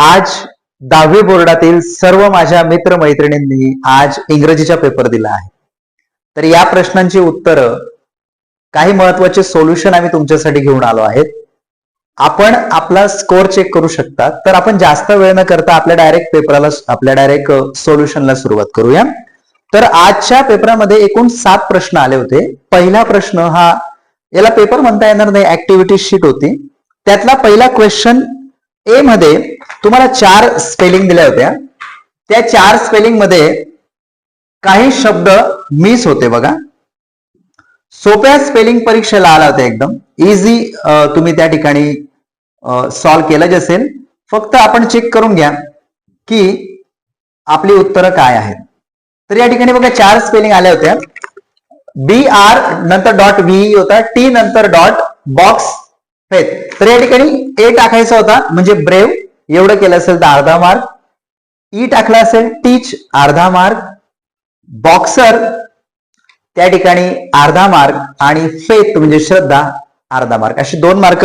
आज दहावी बोर्डातील सर्व माझ्या मित्र मैत्रिणींनी आज इंग्रजीचा पेपर दिला आहे. तर या प्रश्नांची उत्तरं काही महत्त्वाचे सोल्युशन आम्ही तुमच्यासाठी घेऊन आलो आहेत. आपण आपला स्कोअर चेक करू शकता तर आपण जास्त वेळ न करता आपल्या डायरेक्ट पेपराला आपल्या डायरेक्ट सोल्युशनला सुरुवात करूया. तर आजच्या पेपरामध्ये एकूण सात प्रश्न आले होते. पहिला प्रश्न हा याला पेपर म्हणता येणार नाही ऍक्टिव्हिटी शीट होती. त्यातला पहिला क्वेश्चन ए मध्ये तुम्हाला चार स्पेलिंग दिल्या होत्या. त्या चार स्पेलिंगमध्ये काही शब्द मिस होते बघा. सोप्या स्पेलिंग परीक्षेला आला होता एकदम. इझी तुम्ही त्या ठिकाणी सॉल्व्ह केलं असेल. फक्त आपण चेक करून घ्या की आपली उत्तरं काय आहेत. तर या ठिकाणी बघा चार स्पेलिंग आल्या होत्या. बी आर नंतर डॉट व्ही होता. टी नंतर डॉट बॉक्स तर या ठिकाणी ए टाकायचा होता म्हणजे ब्रेव एवढं केलं असेल तर अर्धा मार्क ई e टाकला असेल टीच अर्धा मार्क बॉक्सर त्या ठिकाणी अर्धा मार्क आणि फेथ म्हणजे श्रद्धा अर्धा मार्क असे दोन मार्क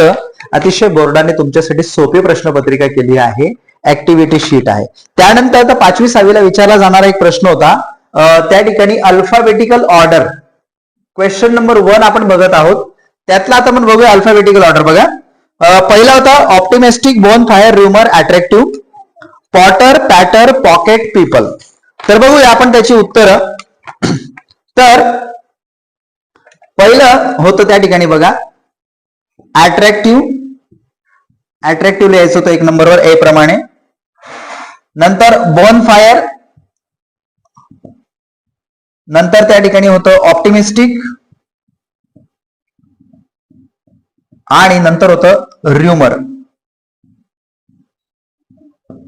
अतिशय बोर्डाने तुमच्यासाठी सोपी प्रश्नपत्रिका केली आहे. ऍक्टिव्हिटी शीट आहे. त्यानंतर आता पाचवी सहावीला विचारला जाणारा एक प्रश्न होता. त्या ठिकाणी alphabetical order question number one आपण बघत आहोत. त्यातला आता आपण बघूया अल्फाबेटिकल ऑर्डर बघा. पहिला होता optimistic bonfire rumour attractive potter patter pocket people तर बघूया आपण त्याची उत्तरं. तर पहिलं होतं त्या ठिकाणी बघा. अट्रॅक्टिव्ह अट्रॅक्टिव्ह लिहायचं होतं एक नंबरवर ए प्रमाणे. नंतर बोन फायर नंतर त्या ठिकाणी होतं ऑप्टिमिस्टिक आणि नंतर होतं र्युमर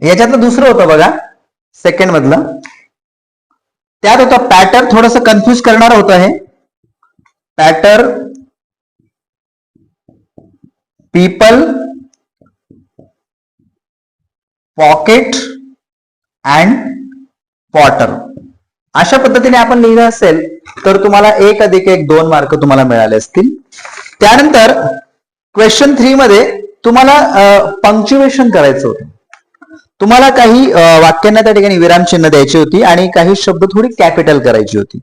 याच्यातलं दुसरं होतं बघा सेकंड मधलं. त्यात होतं पॅटर थोडस कन्फ्युज करणार होतं हे. Patter people pocket and potter अशा पद्धतीने आपण लिहिलं असेल तर तुम्हाला एक अधिक एक दोन मार्क तुम्हाला मिळाले असतील. त्यानंतर क्वेश्चन थ्री मध्ये तुम्हाला पंक्च्युएशन करायचं होतं. तुम्हाला काही वाक्यांना त्या ठिकाणी विरामचिन्ह द्यायची होती आणि काही शब्द थोडी कॅपिटल करायची होती.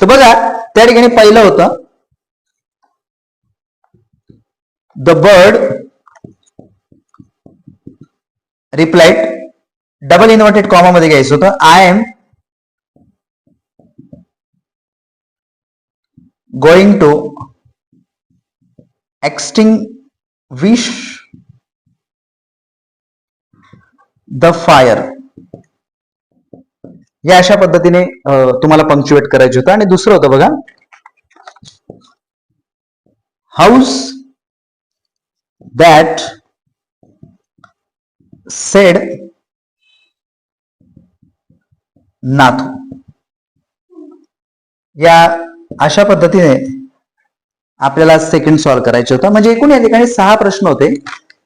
तर बघा त्या ठिकाणी पहिलं होतं the bird replied double inverted comma मध्ये घ्यायचं होतं I am going to extinguish the fire. या अशा पद्धतीने तुम्हाला पंक्च्युएट करायचं होतं. आणि दुसरं होतं बघा. House that said Nathu. या अशा पद्धतीने आपल्याला सेकंड सॉल्व्ह करायचे होतं. म्हणजे एकूण या ठिकाणी सहा प्रश्न होते.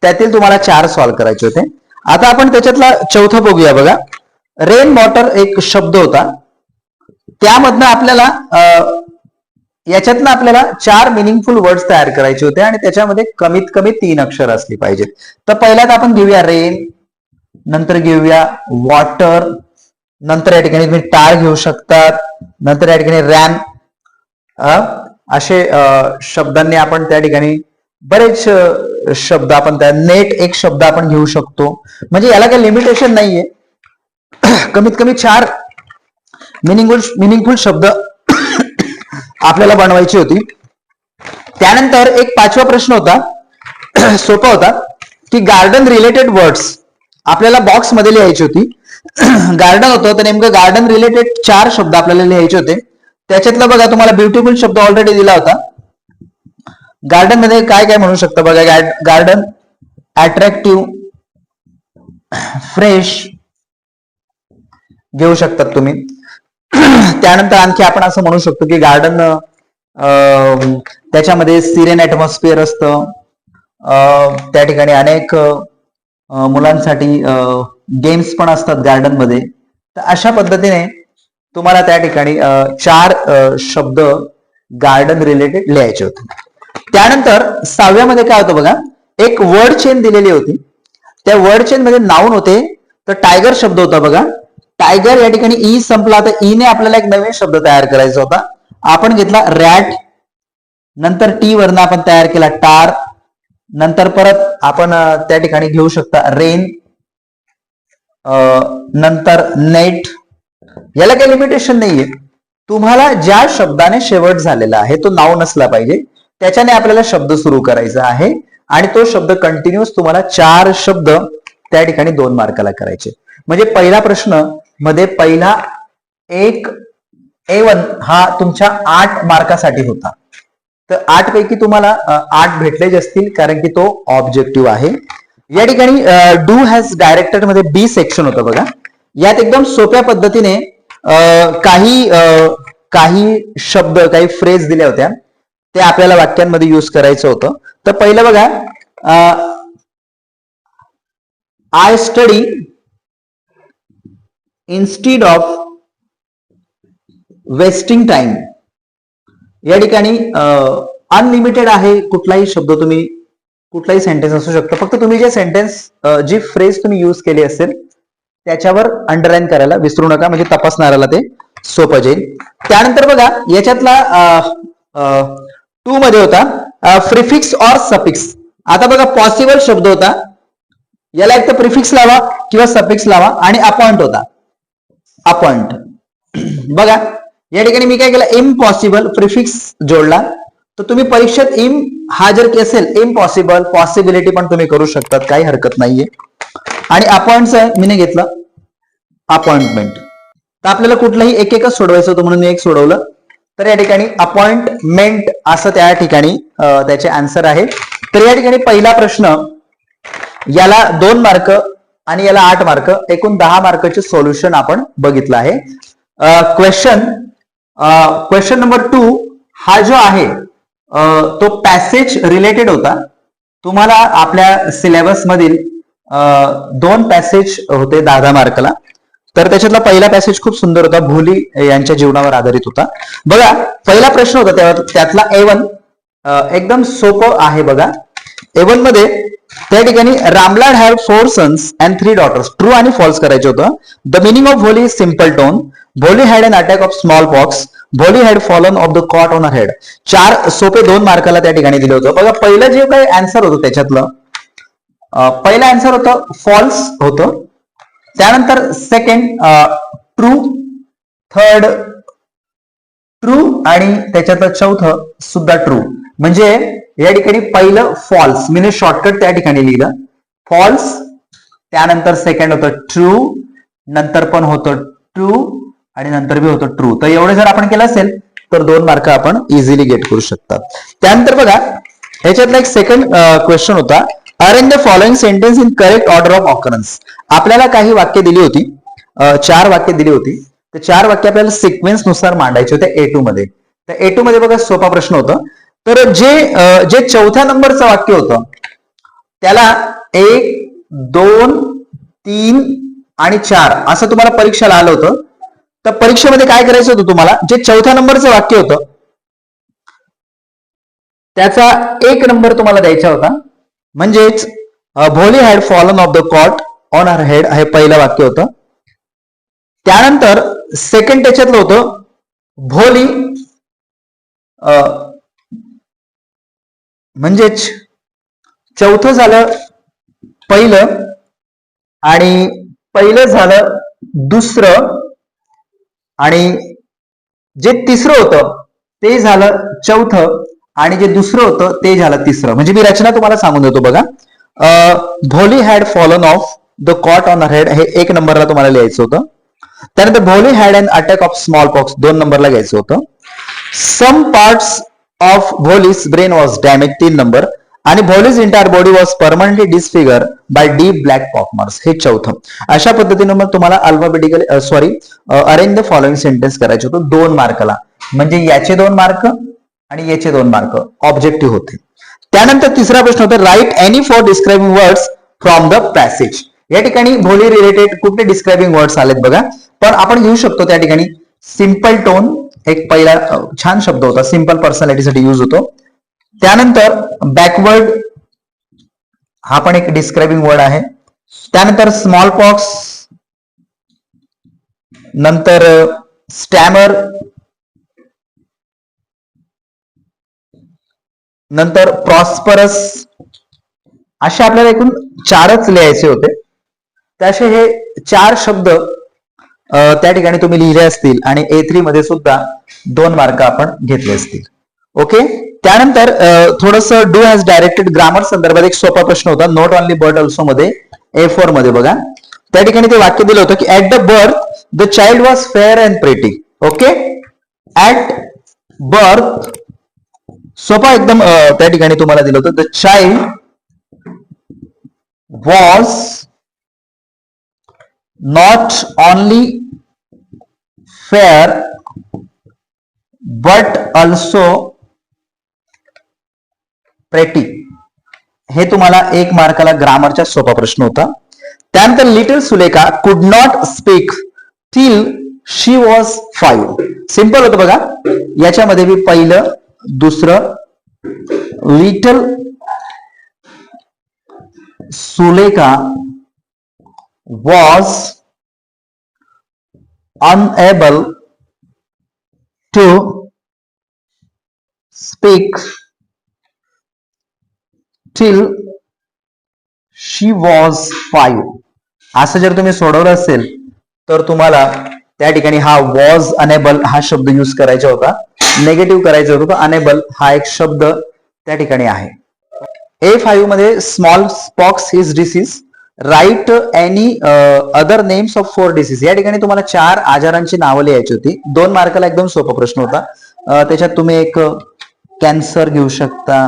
त्यातील तुम्हाला चार सॉल्व्ह करायचे होते. आता आपण त्याच्यातला चौथा बघूया बघा. रेन वॉटर एक शब्द होता. त्यामधनं आपल्याला याच्यातनं आपल्याला चार मिनिंगफुल वर्ड्स तयार करायचे होते आणि त्याच्यामध्ये कमीत कमी तीन अक्षर असली पाहिजेत. तर पहिल्यात आपण घेऊया रेन नंतर घेऊया वॉटर नंतर या ठिकाणी तुम्ही टाळ घेऊ शकतात नंतर या ठिकाणी रॅन असे शब्दांनी आपण त्या ठिकाणी बरेच शब्द आपण त्या नेट एक शब्द आपण घेऊ शकतो. म्हणजे याला काही लिमिटेशन नाहीये. कमीत कमी चार मिनिंगफुल मिनिंगफुल शब्द आपल्याला बनवायची होती. त्यानंतर एक पाचवा प्रश्न होता. सोपा होता की गार्डन रिलेटेड वर्ड्स आपल्याला बॉक्समध्ये लिहायची होती. गार्डन होतं तर नेमकं गार्डन रिलेटेड चार शब्द आपल्याला लिहायचे होते. त्याच्यातला बघा तुम्हाला ब्युटिफुल शब्द ऑलरेडी दिला होता. गार्डनमध्ये काय काय म्हणू शकता बघा गार्डन अट्रॅक्टिव्ह फ्रेश घेऊ शकतात तुम्ही. त्यानंतर आणखी आपण असं म्हणू शकतो की गार्डन त्याच्यामध्ये सिरेन ऍटमॉस्फिअर असतं. त्या ठिकाणी अनेक मुलांसाठी गेम्स पण असतात गार्डनमध्ये. तर अशा पद्धतीने तुम्हाला त्या ठिकाणी चार शब्द गार्डन रिलेटेड लिहायचे होते. त्यानंतर सहाव्यामध्ये काय होतं बघा एक वर्ड चेन दिलेली होती. त्या वर्ड चेन मध्ये नाऊन होते तर टायगर शब्द होता बघा. टायगर या ठिकाणी ई संपला तर e ईने आपल्याला एक नवीन शब्द तयार करायचा होता. आपण घेतला रॅट नंतर टी वरनं आपण तयार केला टार नंतर परत आपण त्या ठिकाणी घेऊ शकता रेन नंतर नेट याला काही लिमिटेशन नाहीये. तुम्हाला ज्या शब्दाने शेवट झालेला आहे तो नाव नसला पाहिजे. त्याच्याने आपल्याला शब्द सुरू करायचा आहे आणि तो शब्द कंटिन्युअस तुम्हाला चार शब्द त्या ठिकाणी दोन मार्काला करायचे. म्हणजे पहिला प्रश्नमध्ये पहिला एक ए वन हा तुमच्या आठ मार्कासाठी होता. तर आठ पैकी तुम्हाला आठ भेटलेच असतील कारण की तो ऑब्जेक्टिव्ह आहे. या ठिकाणी डू हॅज डायरेक्टरमध्ये बी सेक्शन होतं बघा. यात एकदम सोप्या पद्धतीने काही काही शब्द काही फ्रेज दिल्या होत्या. ते आपल्याला वाक्यांमध्ये युज करायचं होतं. तर पहिलं बघा I study instead of wasting time या ठिकाणी अनलिमिटेड आहे कुठलाही शब्द तुम्ही कुठलाही सेंटेन्स असू शकतो. फक्त तुम्ही जे सेंटेन्स जी फ्रेज तुम्ही युज केली असेल त्याच्यावर अंडरलाईन करायला विसरू नका म्हणजे तपासणाऱ्याला ते सोपं जाईल. त्यानंतर बघा याच्यातला टू मध्ये होता प्रिफिक्स ऑर सफिक्स आता बघा पॉसिबल शब्द होता. याला एक तर प्रिफिक्स लावा किंवा सफिक्स लावा आणि अपॉइंट होता. अपॉइंट बघा या ठिकाणी मी काय केलं इम्पॉसिबल प्रिफिक्स जोडला. तर तुम्ही परीक्षेत इम हा जर की असेल इम्पॉसिबल पॉसिबिलिटी पण तुम्ही करू शकतात काही हरकत नाहीये. आणि अपॉइंटचं मी घेतलं. अपॉइंटमेंट तर आपल्याला कुठलंही एक एकच सोडवायचं होतं म्हणून मी एक सोडवलं. तर या ठिकाणी अपॉइंटमेंट असं त्या ठिकाणी त्याचे आन्सर आहे तर या ठिकाणी पहिला प्रश्न याला दोन मार्क आणि याला आठ मार्क एकूण दहा मार्कचे सोल्युशन आपण बघितलं आहे. क्वेश्चन क्वेश्चन नंबर टू हा जो आहे तो पॅसेज रिलेटेड होता. तुम्हाला आपल्या सिलेबस मधील दोन पॅसेज होते दहा दहा मार्कला. तर त्याच्यातला पहिला पॅसेज खूप सुंदर होता. भोली यांच्या जीवनावर आधारित होता. बघा पहिला प्रश्न होता त्यावर. त्यातला एवन एकदम सोपं आहे बघा. एवनमध्ये त्या ठिकाणी Ramlad have four sons and three daughters true आणि फॉल्स करायचं होतं. The meaning of Bholi is simple tone Bholi had an attack of small pox Bholi had fallen off the cot on head चार सोपे दोन मार्काला त्या ठिकाणी दिले होतं. बघा पहिलं जे काही अँसर होतं त्याच्यातलं पहिलं आन्सर होतं फॉल्स होतं. त्यानंतर सेकंड ट्रू थर्ड ट्रू आणि त्याच्यात चौथं सुद्धा ट्रू म्हणजे या ठिकाणी पहिलं फॉल्स मी शॉर्टकट त्या ठिकाणी लिहिलं. फॉल्स त्यानंतर सेकंड होतं ट्रू नंतर पण होतं ट्रू आणि नंतर बी होतं ट्रू तर एवढे जर आपण केलं असेल तर दोन मार्क आपण इझिली गेट करू शकतात. त्यानंतर बघा ह्याच्यातला एक सेकंड क्वेश्चन होता. Arrange the following sentence in correct order of occurrence आपल्याला काही वाक्य दिली होती चार वाक्य दिली होती. तर चार वाक्य आपल्याला सिक्वेन्सनुसार मांडायचे होते ए टू मध्ये. तर ए टू मध्ये बघा सोपा प्रश्न होता. तर जे जे चौथ्या नंबरचं वाक्य होतं त्याला एक दोन तीन आणि चार असं तुम्हाला परीक्षेला आलं होतं. तर परीक्षेमध्ये काय करायचं होतं तुम्हाला? जे चौथ्या नंबरचं वाक्य होतं त्याचा एक नंबर तुम्हाला द्यायचा होता. म्हणजेच Bholi had fallen off the cot on her head हे पहिलं वाक्य होतं. त्यानंतर सेकंड त्याच्यातलं होतं भोली अं, म्हणजेच चौथं झालं पहिलं आणि पहिलं झालं दुसरं आणि जे तिसरं होतं ते झालं चौथं. आणि जे दुसरं होतं ते झालं तिसरं. म्हणजे मी रचना तुम्हाला सांगून देतो बघा. Bholi had fallen off the cot on head हे एक नंबरला तुम्हाला लिहायचं होतं. त्यानंतर Bholi had and attack of small pox दोन नंबरला घ्यायचं होतं. Some parts of Bholi's brain was damage तीन नंबर. आणि Bholi's entire body was permanently disfigure by deep black pockmarks हे चौथं. अशा पद्धतीने मग तुम्हाला alphabetical sorry arrange the following sentence करायचे होतं. दोन मार्कला. म्हणजे याचे दोन मार्क आणि याचे दोन मार्क ऑब्जेक्टिव्ह होते. त्यानंतर तिसरा प्रश्न होता write any four describing words from the passage या ठिकाणी भोली रिलेटेड कुठले डिस्क्राइबिंग वर्ड्स आलेत बघा. पण आपण घेऊ शकतो त्या ठिकाणी सिंपल टोन एक पहिला छान शब्द होता सिंपल पर्सनॅलिटीसाठी यूज होतो. त्यानंतर बॅकवर्ड हा पण एक डिस्क्राइबिंग वर्ड आहे. त्यानंतर स्मॉल पॉक्स नंतर स्टॅमर नंतर प्रॉस्परस असे आपल्याला एकूण चारच लिहायचे होते. त्याचे हे चार शब्द त्या ठिकाणी तुम्ही लिहिले असतील आणि ए थ्री मध्ये सुद्धा दोन मार्क आपण घेतले असतील. ओके त्यानंतर थोडस डू हॅज डायरेक्टेड ग्रामर संदर्भात एक सोपा प्रश्न होता. नॉट ऑनली बर्ड ऑल्सो मध्ये ए फोरमध्ये बघा. त्या ठिकाणी ते वाक्य दिलं होतं की at the birth the child was fair and pretty okay at birth सोपा एकदम त्या ठिकाणी तुम्हाला दिलं होतं. The child was not only fair but also प्रॅक्टिक हे तुम्हाला एक मार्काला ग्रामरचा सोपा प्रश्न होता. त्यानंतर little Sulekha could not speak till she was five simple होतं बघा. याच्यामध्ये मी पहिलं दुसरं little Sulekha was unable to speak till she was five असं जर तुम्ही सोडवलं असेल तर तुम्हाला त्या ठिकाणी हा वॉज अनेबल हा शब्द यूज करायचा होता. नेगेटिव्ह करायचं होतं अनेबल हा एक शब्द त्या ठिकाणी आहे. A फाईव्हमध्ये small pox is disease write any other names of four disease या ठिकाणी तुम्हाला चार आजारांची नावं लिहायची होती. दोन मार्काला एकदम सोपा प्रश्न होता. त्याच्यात तुम्ही एक कॅन्सर घेऊ शकता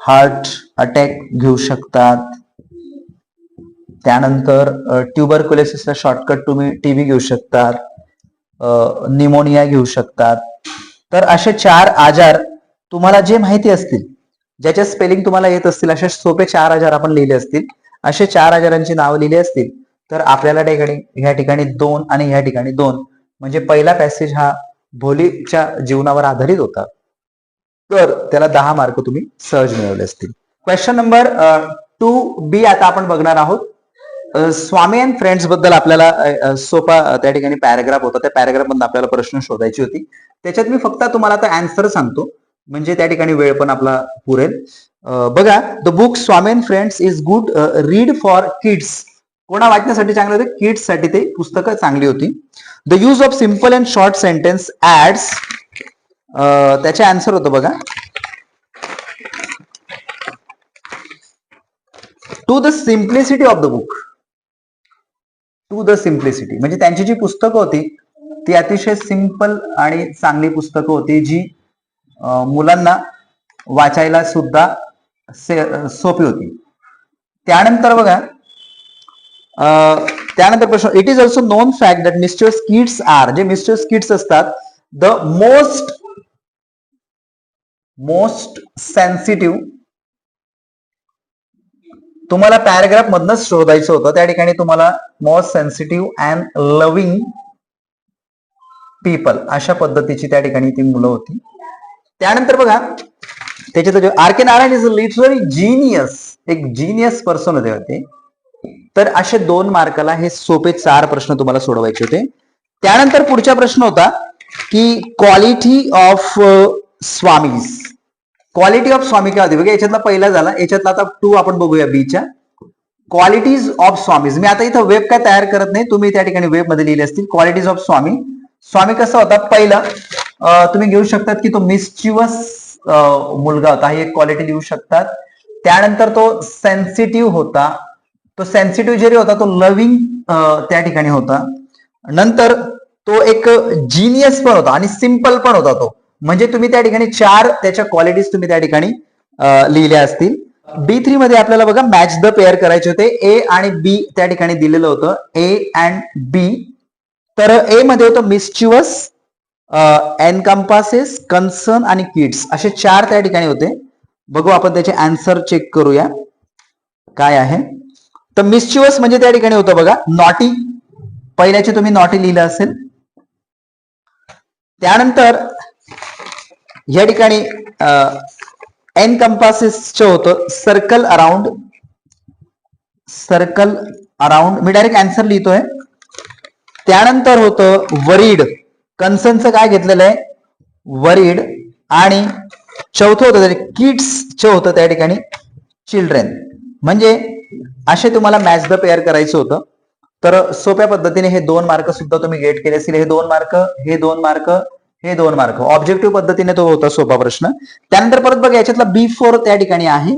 हार्ट अटॅक घेऊ शकतात. त्यानंतर ट्युबरक्युलोसिसला शॉर्टकट तुम्ही टीबी घेऊ शकतात. निमोनिया घेऊ शकतात. तर असे चार आजार तुम्हाला जे माहिती असतील ज्याच्या स्पेलिंग तुम्हाला येत असतील असे सोपे चार आजार आपण लिहिले असतील असे चार आजारांची नावं लिहिली असतील तर आपल्याला ठिकाणी ह्या ठिकाणी दोन आणि ह्या ठिकाणी दोन. म्हणजे पहिला पॅसेज हा भोलीच्या जीवनावर आधारित होता. तर त्याला दहा मार्क तुम्ही सहज मिळवले असतील. क्वेश्चन नंबर टू बी आता आपण बघणार आहोत. स्वामी अँड फ्रेंड्सबद्दल आपल्याला सोपा त्या ठिकाणी पॅराग्राफ होता. त्या पॅराग्राफ मधून आपल्याला प्रश्न शोधायची होती. त्याच्यात मी फक्त तुम्हाला आता अँसर सांगतो. म्हणजे त्या ठिकाणी वेळ पण आपला पुरेल. बघा the book Swami and friends is good read for kids कोणा वाचण्यासाठी चांगलं होते? किड्ससाठी ते पुस्तकं चांगली होती. The use of simple and short sentence aids त्याचे आन्सर होतं बघा. To the simplicity of the book to the simplicity म्हणजे त्यांची जी पुस्तकं होती ती अतिशय सिंपल आणि चांगली पुस्तकं होती जी मुलांना वाचायला सुद्धा सोपी होती. त्यानंतर बघा त्यानंतर प्रश्न it is also known fact that mister kids are जे मिस्टर किड्स असतात द मोस्ट मोस्ट सेन्सिटिव्ह तुम्हाला पॅराग्राफ मधनच शोधायचं होतं. त्या ठिकाणी तुम्हाला most sensitive and loving people अशा पद्धतीची त्या ठिकाणी ती मुलं होती. त्यानंतर बघा त्याच्यात R K Narayan is literary genius एक जिनियस पर्सन होते होते तर असे दोन मार्काला हे सोपे चार प्रश्न तुम्हाला सोडवायचे होते. त्यानंतर पुढचा प्रश्न होता की quality of Swami's quality of Swami काय होती? बघा याच्यातला पहिला झाला याच्यातला आता टू आपण बघूया बीच्या क्वालिटीज ऑफ स्वामीज. मी आता इथं वेब काय तयार करत नाही तुम्ही त्या ठिकाणी वेबमध्ये लिहिले असतील. क्वालिटीज ऑफ स्वामी. स्वामी कसा होता? पहिला तुम्ही घेऊ शकतात की तो मिस्चिवस मुलगा होता. ही एक क्वालिटी लिहू शकतात. त्यानंतर तो सेन्सिटिव्ह होता. तो सेन्सिटिव्ह जरी होता तो लव्हिंग त्या ठिकाणी होता. नंतर तो एक जिनियस पण होता आणि सिंपल पण होता तो. म्हणजे तुम्ही त्या ठिकाणी चार त्याच्या क्वालिटीज तुम्ही त्या ठिकाणी लिहिल्या असतील. बी थ्री मध्ये आपल्याला बघा मॅच द पेअर करायचे होते. ए आणि बी त्या ठिकाणी दिलेलं होतं. ए अँड बी तर ए मध्ये होतं मिस्चिवस एनकम्पासेस कन्सर्न आणि किड्स असे चार त्या ठिकाणी होते. बघू आपण त्याचे आन्सर चेक करूया. काय आहे? तर मिस्चिवस म्हणजे त्या ठिकाणी होतं बघा नॉटी पहिल्याचे तुम्ही नॉटी लिहिलं असेल. त्यानंतर या ठिकाणी एन कंपासेसचं होतं सर्कल अराउंड सर्कल अराउंड मी डायरेक्ट अँसर लिहितोय. त्यानंतर होतं वरीड कन्सनचं काय घेतलेलं आहे? वरीड आणि चौथं होतं किड्सचं होतं त्या ठिकाणी चिल्ड्रेन म्हणजे असे तुम्हाला मॅच द पेअर करायचं होतं. तर सोप्या पद्धतीने हे दोन मार्क सुद्धा तुम्ही गेट केले असतील. हे दोन मार्क हे दोन मार्क हे दोन मार्क ऑब्जेक्टिव्ह पद्धतीने तो होता सोपा प्रश्न. त्यानंतर परत बघा याच्यातला बी फोर त्या ठिकाणी आहे.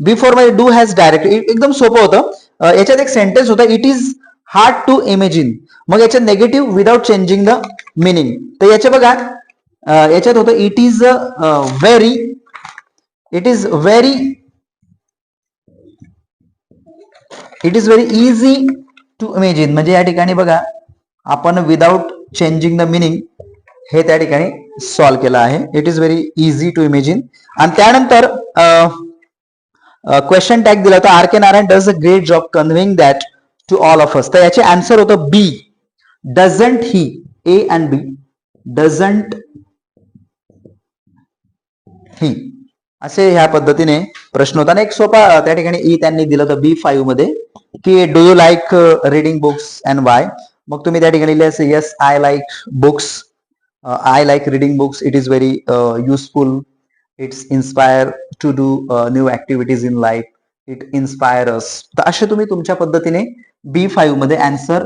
बी फोरमध्ये डू हॅज डायरेक्ट एकदम सोपं होतं. याच्यात एक सेंटेन्स होता it is hard to imagine मग याच्यात negative without changing the meaning तर याच्या बघा याच्यात होतं it is very it is very it is very easy to imagine म्हणजे या ठिकाणी बघा आपण विदाउट चेंजिंग द मिनिंग हे त्या ठिकाणी सॉल्व्ह केलं आहे. It is very easy to imagine आणि त्यानंतर क्वेश्चन टॅग दिला होता. R K Narayan does a great job conveying that to all of us तर याचे आन्सर होतं B doesn't he A and B doesn't he असे ह्या पद्धतीने प्रश्न होता. आणि एक सोपा त्या ठिकाणी ई त्यांनी दिलं होतं बी फाईव्हमध्ये की do you like reading books and why मग तुम्ही त्या ठिकाणी लिहिले yes I like books I like reading books it is very useful it's inspire to do new activities in life it inspires तर असे तुम्ही तुमच्या पद्धतीने बी फाईव्हमध्ये अँसर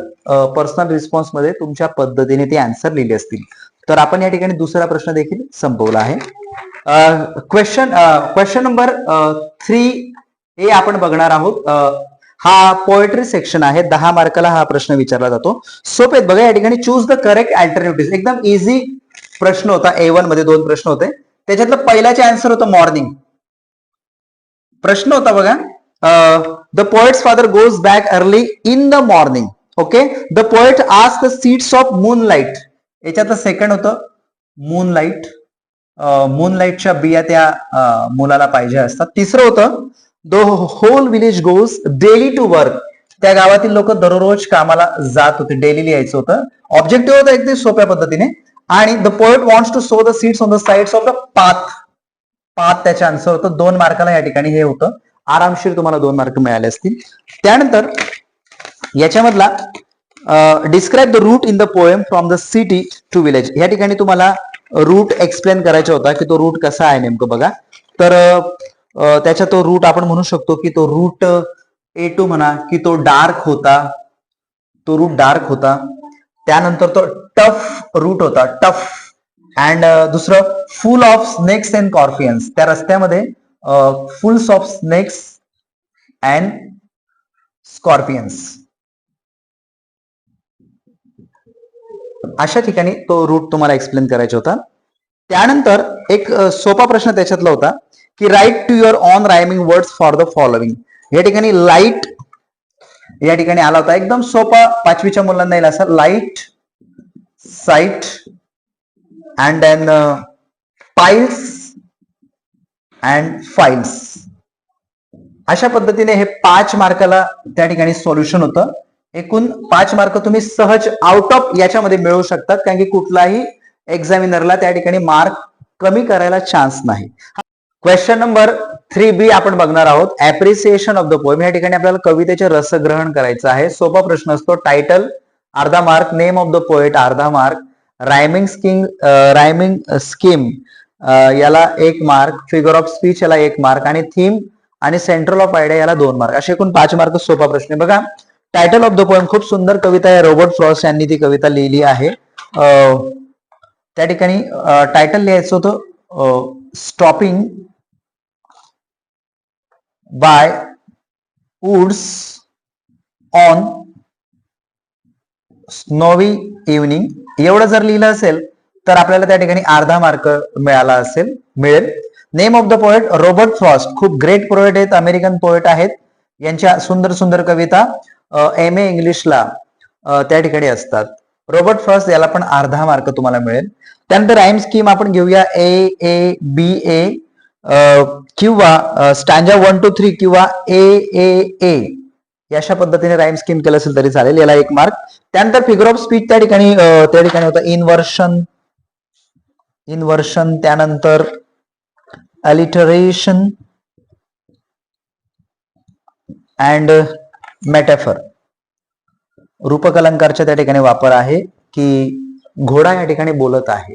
पर्सनल रिस्पॉन्समध्ये तुमच्या पद्धतीने ते अँसर लिहिले असतील. तर आपण या ठिकाणी दुसरा प्रश्न देखील संपवला आहे. क्वेश्चन क्वेश्चन नंबर थ्री हे आपण बघणार आहोत. Uh, हा पोएट्री सेक्शन आहे. दहा मार्काला हा प्रश्न विचारला जातो. सोपेत बघा या ठिकाणी चूज द करेक्ट अल्टरनेटिव्ह एकदम इझी प्रश्न होता. ए वनमध्ये दोन प्रश्न होते. त्याच्यातलं पहिल्याचे आन्सर होतं मॉर्निंग प्रश्न होता बघा. The poet's father goes back early in the morning okay the poet आज the seeds of moon light याच्यातलं second होतं. मून लाइट मून लाईटच्या बिया त्या मुलाला पाहिजे असतात. तिसरं होतं the whole village goes daily to work त्या गावातील लोक दररोज कामाला जात होते. डेली लिहायचं होतं. ऑब्जेक्टिव्ह होतं अगदी सोप्या पद्धतीने. आणि the poet wants to sow the seeds on the sides of the path path त्याचे आन्सर होतं. दोन मार्काला या ठिकाणी हे होतं. आरामशीर तुम्हाला दोन मार्क मिळाले असतील. त्यानंतर याच्यामधला describe the route in the poem from the city to village या ठिकाणी तुम्हाला रूट एक्सप्लेन करायचा होता की तो रूट कसा आहे नेमकं बघा. तर त्याचा तो रूट आपण म्हणू शकतो की तो रूट ए टू म्हणा की तो डार्क होता तो रूट डार्क होता. त्यानंतर तो टफ रूट होता टफ अँड दुसरं full of snakes and scorpions त्या रस्त्यामध्ये fulls of snakes and scorpions अशा ठिकाणी तो रूट तुम्हाला एक्सप्लेन करायचा होता. त्यानंतर एक सोपा प्रश्न त्याच्यातला होता. की write two your own rhyming words for the following या ठिकाणी लाइट या ठिकाणी आला होता. एकदम सोपा पाचवीच्या मुलांना येईल असा. Light sight and then piles and files अशा पद्धतीने हे पाच मार्काला त्या ठिकाणी सोल्युशन होतं. एकूण पाच मार्क तुम्ही सहज आउट ऑफ याच्यामध्ये मिळवू शकतात. कारण की कुठलाही एक्झामिनरला त्या ठिकाणी मार्क कमी करायला चान्स नाही. क्वेश्चन नंबर थ्री बी आपण बघणार आहोत. ऍप्रिसिएशन ऑफ द पोएम या ठिकाणी आपल्याला कवितेचे रसग्रहण करायचं आहे. सोपा प्रश्न असतो. टायटल अर्धा mark name of the poet अर्धा mark rhyming scheme rhyming scheme याला एक मार्क फिगर ऑफ स्पीच याला एक मार्क आणि थीम आणि सेंट्रल ऑफ आयडिया याला दोन मार्क असे एकूण पाच मार्क सोपा प्रश्न आहे. बघा. टायटल ऑफ द पोएम खूप सुंदर कविता आहे. रॉबर्ट फ्रॉस यांनी ती कविता लिहिली आहे. त्या ठिकाणी टायटल लिहायचं होतं stopping by woods on snowy evening एवढं जर लिहिलं असेल तर आपल्याला त्या ठिकाणी अर्धा मार्क मिळाला असेल मिळेल. Name of the poet Robert Frost खूप ग्रेट पोएट आहेत अमेरिकन पोएट आहेत. यांच्या सुंदर सुंदर कविता एम ए इंग्लिशला त्या ठिकाणी असतात. रॉबर्ट फ्रॉस्ट याला पण अर्धा मार्क तुम्हाला मिळेल. त्यानंतर राईम स्कीम आपण घेऊया. ए ए बी ए किंवा स्टँजा वन टू थ्री किंवा ए ए ए अशा पद्धतीने राईम स्कीम केलं असेल तरी चालेल. याला एक मार्क त्यानंतर फिगर ऑफ स्पीच त्या ठिकाणी त्या ठिकाणी होतं इनवर्शन इनवर्शन त्यानंतर अलिटरेशन अँड मेटॅफर रूपकलंकारच्या त्या ठिकाणी वापर आहे की घोडा या ठिकाणी बोलत आहे.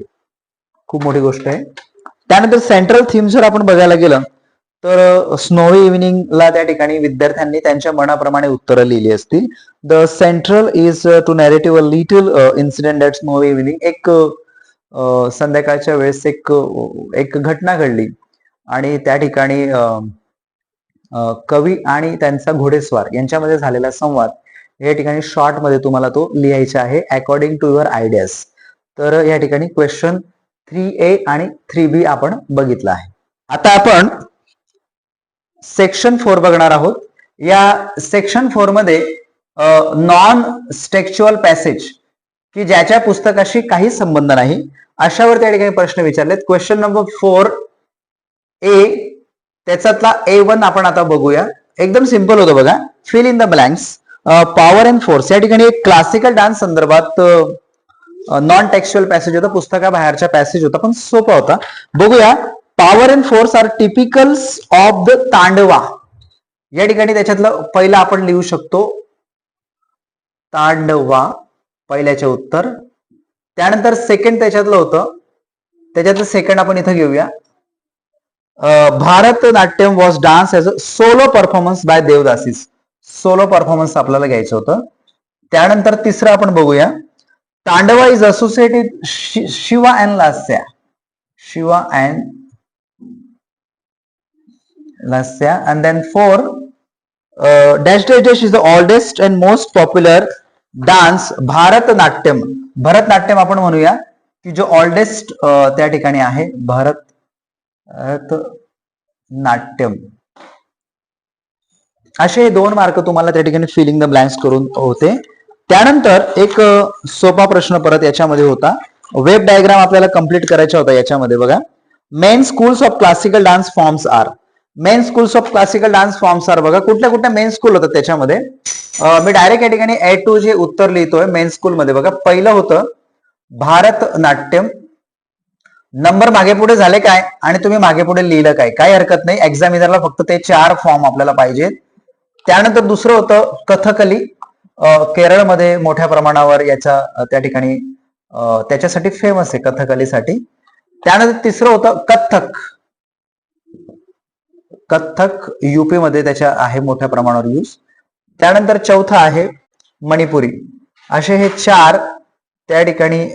खूप मोठी गोष्ट आहे. त्यानंतर सेंट्रल थीम जर आपण बघायला गेलं तर स्नोवी इव्हिनिंगला त्या ठिकाणी विद्यार्थ्यांनी त्यांच्या मनाप्रमाणे उत्तरं लिहिली असतील. The central is to narrative a little incident that snowy evening एक संध्याकाळच्या वेळेस एक एक घटना घडली. आणि त्या ठिकाणी कवी आणि त्यांचा घोडेस्वार यांच्यामध्ये झालेला संवाद या ठिकाणी शॉर्टमध्ये तुम्हाला तो लिहायचा आहे अकॉर्डिंग टू युअर आयडियाज तर या ठिकाणी क्वेश्चन थ्री ए आणि थ्री बी आपण बघितला आहे. आता आपण सेक्शन फोर बघणार आहोत. या सेक्शन फोरमध्ये नॉन स्टेक्च्युअल पॅसेज की ज्याच्या पुस्तकाशी काही संबंध नाही अशावर त्या ठिकाणी प्रश्न विचारलेत. क्वेश्चन नंबर फोर ए त्याच्यातला ए वन आपण आता बघूया. एकदम सिंपल होतं बघा. Fill in the blanks power and force या ठिकाणी एक क्लासिकल डान्स संदर्भात नॉन टेक्स्च्युअल पॅसेज होता पुस्तकाबाहेरचा पॅसेज होता पण सोपा होता. बघूया power and force are typicals of the Tandava. या ठिकाणी त्याच्यातलं पहिलं आपण लिहू शकतो तांडवा पहिल्याचे उत्तर. त्यानंतर सेकंड त्याच्यातलं होतं त्याच्यातलं सेकंड आपण इथं घेऊया. Bharatanatyam was dance as a solo performance by devadasis solo performance आपल्याला घ्यायचं होतं. त्यानंतर तिसरं आपण बघूया. Tandava is associated Shiva and Lasya Shiva and Lasya and then four dash dash dash is the oldest and most popular dance Bharatanatyam. Bharatanatyam आपण म्हणूया की जो ऑल्डेस्ट त्या ठिकाणी आहे भरत नाट्यम असे हे दोन मार्क तुम्हाला त्या ठिकाणी फिलिंग द ब्लँक्स करून होते. त्यानंतर एक सोपा प्रश्न परत याच्यामध्ये होता. वेब डायग्राम आपल्याला कंप्लीट करायचा होता याच्यामध्ये बघा. Main schools of classical dance forms are main schools of classical dance forms are बघा. कुठल्या कुठल्या मेन स्कूल होतं त्याच्यामध्ये? मी डायरेक्ट या ठिकाणी ए टू जे उत्तर लिहितोय मेन स्कूल मध्ये बघा. पहिलं होतं भारतनाट्यम. नंबर मागे पुढे झाले काय? आणि तुम्ही मागे पुढे लिहिलं काय? काय हरकत नाही. एक्झामिनरला फक्त ते चार फॉर्म आपल्याला पाहिजेत. त्यानंतर दुसरं होतं कथकली. केरळमध्ये मोठ्या प्रमाणावर याचा त्या ठिकाणी त्याच्यासाठी फेमस आहे कथकलीसाठी. त्यानंतर तिसरं होतं कथ्थक. कथ्थक युपी मध्ये त्याच्या आहे मोठ्या प्रमाणावर यूज त्यानंतर चौथा आहे मणिपुरी. असे हे चार त्या ठिकाणी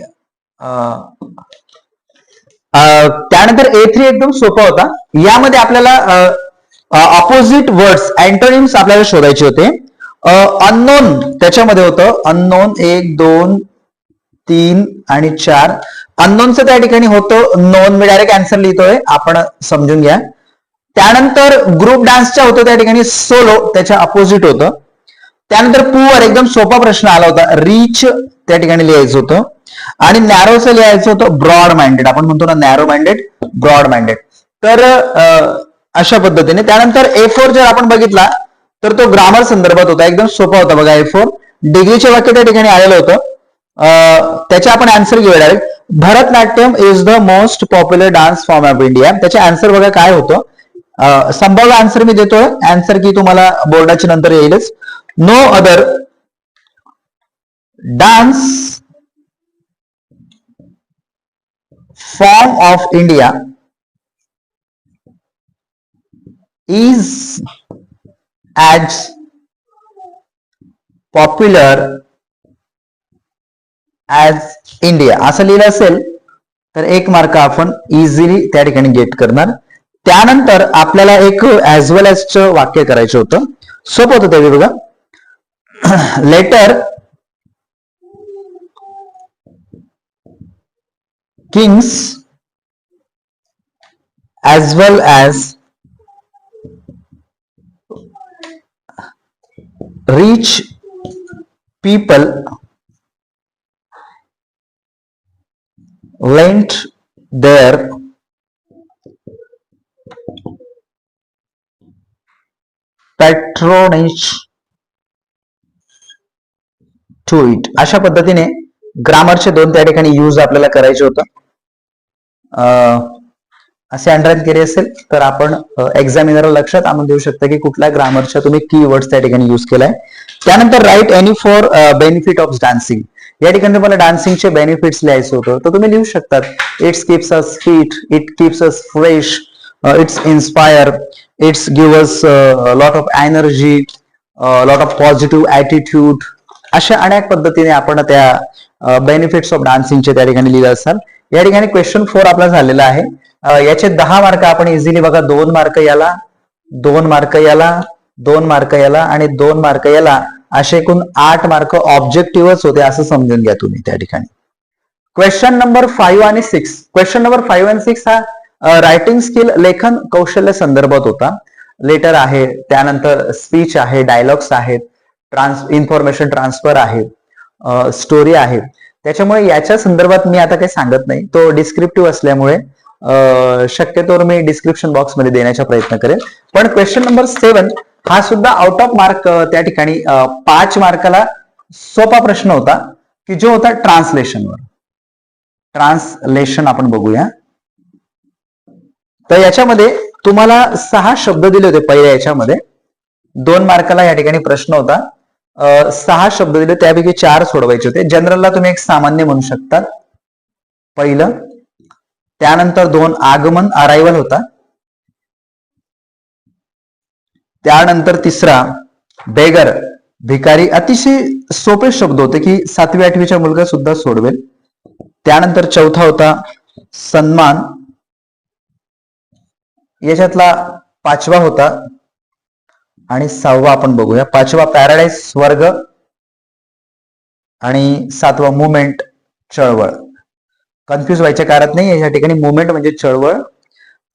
त्यानंतर ए थ्री एकदम सोपा होता. यामध्ये आपल्याला ऑपोजिट वर्ड्स अँटोनिम्स आपल्याला शोधायचे होते. अननोन त्याच्यामध्ये होतं अननोन एक दोन तीन आणि चार. अननोनचं त्या ठिकाणी होतं नोन मी डायरेक्ट आन्सर लिहितोय आपण समजून घ्या. त्यानंतर ग्रुप डान्सच्या होतं त्या ठिकाणी सोलो त्याच्या अपोजिट होतं. त्यानंतर पुअर एकदम सोपा प्रश्न आला होता. रीच त्या ठिकाणी लिहायचं होतं. आणि नॅरोचं लिहायचं होतं ब्रॉड माइंडेड आपण म्हणतो ना नॅरो माइंडेड ब्रॉड माइंडेड तर अशा पद्धतीने. त्यानंतर ए फोर जर आपण बघितला तर तो ग्रामर संदर्भात होता. एकदम सोपा होता बघा ए फोर डिग्रीचे वाक्य त्या ठिकाणी आलेलं होतं. त्याचे आपण आन्सर घेऊया direct Bharatanatyam is the most popular dance form of India त्याचे आन्सर बघा काय होतं. संभाव्य आन्सर मी देतोय. आन्सर की तुम्हाला बोर्डाच्या नंतर येईलच. No other dance form of India is as popular as India. असं लिहिलं असेल तर एक मार्क आपण इझिली त्या ठिकाणी गेट करणार. त्यानंतर आपल्याला एक ऍज वेल एज वाक्य करायचं होतं. सोपं होतं त्यावेळी बघा. Later kings as well as rich people lent their patronage to it अशा पद्धतीने ग्रामरचे दोन त्या ठिकाणी यूज आपल्याला करायचे होतं. असे अंडरलाईन केले असेल तर आपण एक्झामिनर लक्षात आणून देऊ शकता की कुठल्या ग्रामरच्या तुम्ही की वर्ड्स त्या ठिकाणी युज केलाय. त्यानंतर write any four benefit of dancing या ठिकाणी तुम्हाला डान्सिंगचे बेनिफिट्स लिहायचं होतं. तर तुम्ही लिहू शकतात. It's keeps us fit it keeps us fresh it's inspire it's give us lot of energy lot of positive attitude अशा अनेक पद्धतीने आपण त्या बेनिफिट्स ऑफ डान्सिंगचे त्या ठिकाणी लिहिलं असाल. या ठिकाणी क्वेश्चन फोर आपला झालेला आहे. याचे दहा मार्क आपण इझिली बघा. दोन मार्क याला दोन मार्क याला दोन मार्क याला आणि दोन मार्क याला असे एकूण आठ मार्क ऑब्जेक्टिव्हच होते असं समजून घ्या तुम्ही त्या ठिकाणी. क्वेश्चन नंबर फाईव्ह आणि सिक्स क्वेश्चन नंबर फाईव्ह आणि सिक्स हा रायटिंग स्किल लेखन कौशल्य संदर्भात होता. लेटर आहे त्यानंतर स्पीच आहे डायलॉग्स आहेत ट्रान्स इन्फॉर्मेशन ट्रान्सफर आहे स्टोरी आहे. त्याच्यामुळे याच्या संदर्भात मी आता काही सांगत नाही. तो डिस्क्रिप्टिव्ह असल्यामुळे शक्यतोवर मी डिस्क्रिप्शन बॉक्समध्ये देण्याचा प्रयत्न करेन. पण क्वेश्चन नंबर सेवन हा सुद्धा आउट ऑफ मार्क त्या ठिकाणी पाच मार्काला सोपा प्रश्न होता की जो होता ट्रान्सलेशनवर ट्रान्सलेशन आपण बघूया. तर याच्यामध्ये तुम्हाला सहा शब्द दिले होते पहिल्या याच्यामध्ये. दोन मार्काला या ठिकाणी प्रश्न होता. सहा शब्द दिले त्यापैकी चार सोडवायचे होते. जनरलला तुम्ही एक सामान्य म्हणू शकता. पहिलं. त्यानंतर दोन आगमन अरायवल होता. त्यानंतर तिसरा बेगर भिकारी अतिशय सोपे शब्द होते की सातवी आठवीचा मुलगा सुद्धा सोडवेल. त्यानंतर चौथा होता सन्मान. याच्यातला पाचवा होता आणि सहावा आपण बघूया. पाचवा पॅराडाईज स्वर्ग आणि सातवा मुवमेंट चळवळ. कन्फ्यूज व्हायच्या कारात नाही या ठिकाणी मुवमेंट म्हणजे चळवळ.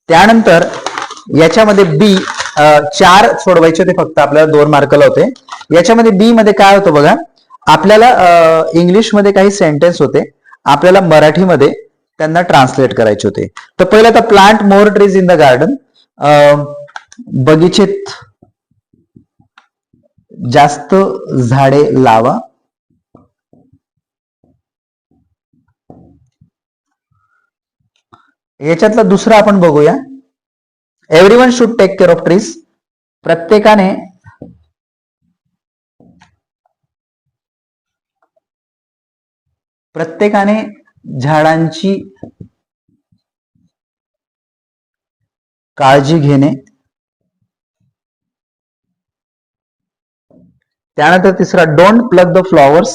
त्यानंतर याच्यामध्ये बी चार सोडवायचे होते फक्त. आपल्याला दोन मार्कला होते. याच्यामध्ये बी मध्ये काय होतं बघा? आपल्याला इंग्लिशमध्ये काही सेंटेन्स होते. आपल्याला मराठीमध्ये त्यांना ट्रान्सलेट करायचे होते. तर पहिलं तर plant more trees in the garden बगीचेत जास्त झाडे लावा. याच्यातला दुसरा आपण बघूया. Every one should take care of trees प्रत्येकाने प्रत्येकाने झाडांची काळजी घेणे. त्यानंतर तिसरा डोंट प्लग द फ्लॉवर्स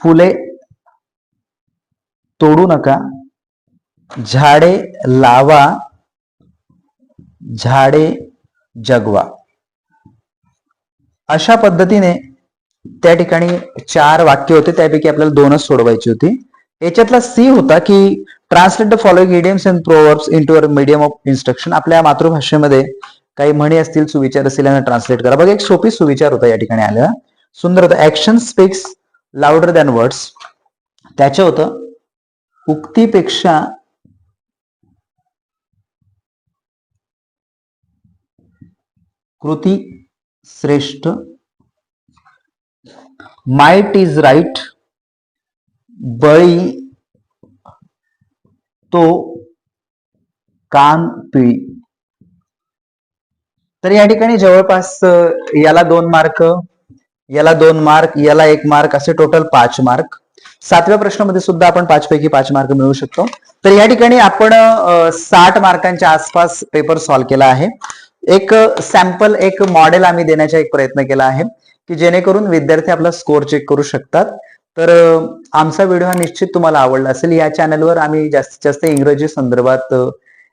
फुले तोडू नका. झाडे लावा झाडे जगवा. अशा पद्धतीने त्या ठिकाणी चार वाक्य होते त्यापैकी आपल्याला दोनच सोडवायची होती. याच्यातला सी होता की translate the following idioms and proverbs into medium of instruction आपल्या मातृभाषेमध्ये काही म्हणी असतील सुविचार असतील यांना ट्रान्सलेट करा. बघा एक सोपी सुविचार होता या ठिकाणी आलेला. सुंदर होता. Action speaks louder than words त्याचं होतं उक्तीपेक्षा कृती श्रेष्ठ. माइट इज राईट बळी तो कान पिळी तर या ठिकाणी जवळपास याला दोन मार्क याला दोन मार्क याला एक मार्क असे टोटल पाच मार्क. सातव्या प्रश्नामध्ये सुद्धा आपण पाच पैकी पाच मार्क मिळवू शकतो. तर या ठिकाणी आपण साठ मार्कांच्या आसपास पेपर सॉल्व्ह केला आहे. एक सॅम्पल एक मॉडेल आम्ही देण्याचा एक प्रयत्न केला आहे की जेणेकरून विद्यार्थी आपला स्कोअर चेक करू शकतात. तर आमचा व्हिडिओ हा निश्चित तुम्हाला आवडला असेल. या चॅनलवर आम्ही जास्तीत जास्त इंग्रजी संदर्भात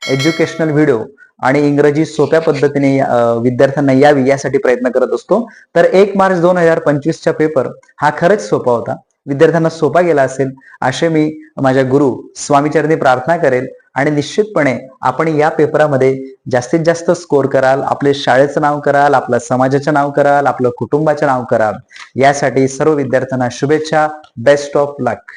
एज्युकेशनल व्हिडिओ आणि इंग्रजी सोप्या पद्धतीने विद्यार्थ्यांना यावी यासाठी प्रयत्न करत असतो. तर एक मार्च दोन हजार पंचवीसचा पेपर हा खरंच सोपा होता. विद्यार्थ्यांना सोपा गेला असेल असे मी माझ्या गुरु स्वामीचरणी प्रार्थना करेल आणि निश्चितपणे आपण या पेपरामध्ये जास्तीत जास्त स्कोर कराल आपले शाळेचं नाव कराल आपल्या समाजाचं नाव कराल आपलं कुटुंबाचं नाव कराल. यासाठी सर्व विद्यार्थ्यांना शुभेच्छा बेस्ट ऑफ लक